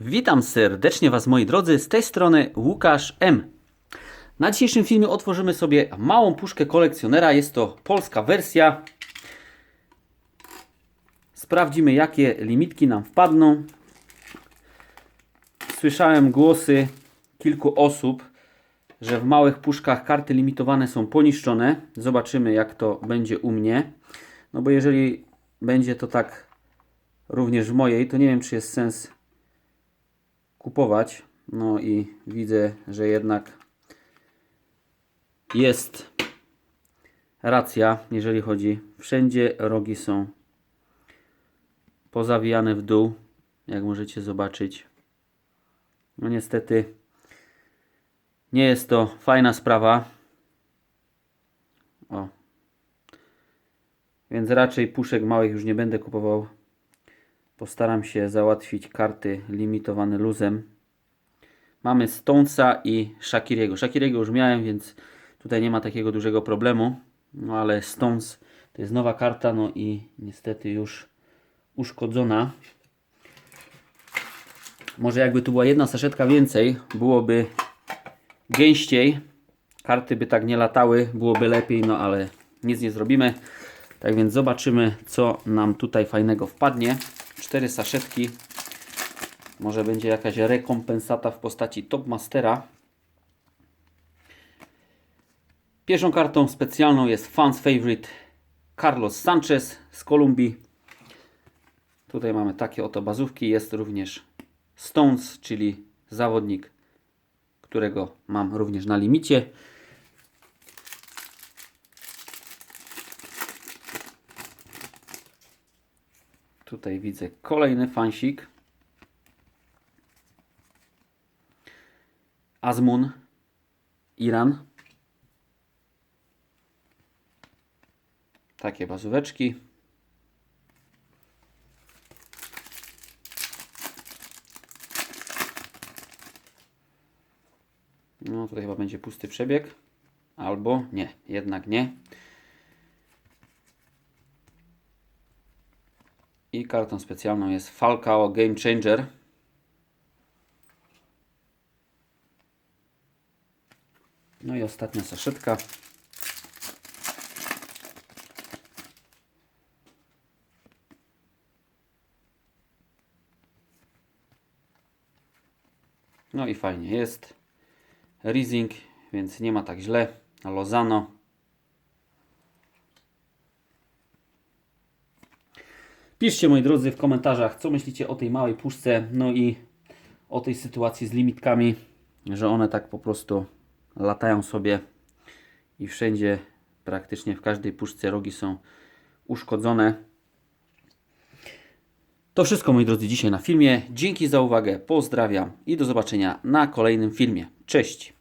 Witam serdecznie Was moi drodzy, z tej strony Łukasz M. Na dzisiejszym filmie otworzymy sobie małą puszkę kolekcjonera, jest to polska wersja. Sprawdzimy jakie limitki nam wpadną. Słyszałem głosy kilku osób, że w małych puszkach karty limitowane są poniszczone. Zobaczymy jak to będzie u mnie. No bo jeżeli będzie to tak również w mojej, to nie wiem czy jest sens kupować. No i widzę, że jednak jest racja, jeżeli chodzi. Wszędzie rogi są pozawijane w dół, jak możecie zobaczyć. No niestety nie jest to fajna sprawa. O. Więc raczej puszek małych już nie będę kupował. Postaram się załatwić karty limitowane luzem. Mamy Stonesa i Shakiriego. Shakiriego już miałem, więc tutaj nie ma takiego dużego problemu. No ale Stones to jest nowa karta, no i niestety już uszkodzona. Może jakby tu była jedna saszetka więcej, byłoby gęściej. Karty by tak nie latały, byłoby lepiej, no ale nic nie zrobimy. Tak więc zobaczymy, co nam tutaj fajnego wpadnie. Cztery saszetki. Może będzie jakaś rekompensata w postaci Top Mastera. Pierwszą kartą specjalną jest Fans Favorite Carlos Sanchez z Kolumbii. Tutaj mamy takie oto bazówki. Jest również Stones, czyli zawodnik, którego mam również na limicie. Tutaj widzę kolejny fansik. Azmun, Iran. Takie bazóweczki. No tutaj chyba będzie pusty przebieg. Albo nie, jednak nie. I kartą specjalną jest Falcao Game Changer. No i ostatnia saszetka. No i fajnie jest. Rising, więc nie ma tak źle. Lozano. Piszcie moi drodzy w komentarzach, co myślicie o tej małej puszce, no i o tej sytuacji z limitkami, że one tak po prostu latają sobie i wszędzie, praktycznie w każdej puszce rogi są uszkodzone. To wszystko moi drodzy dzisiaj na filmie. Dzięki za uwagę, pozdrawiam i do zobaczenia na kolejnym filmie. Cześć!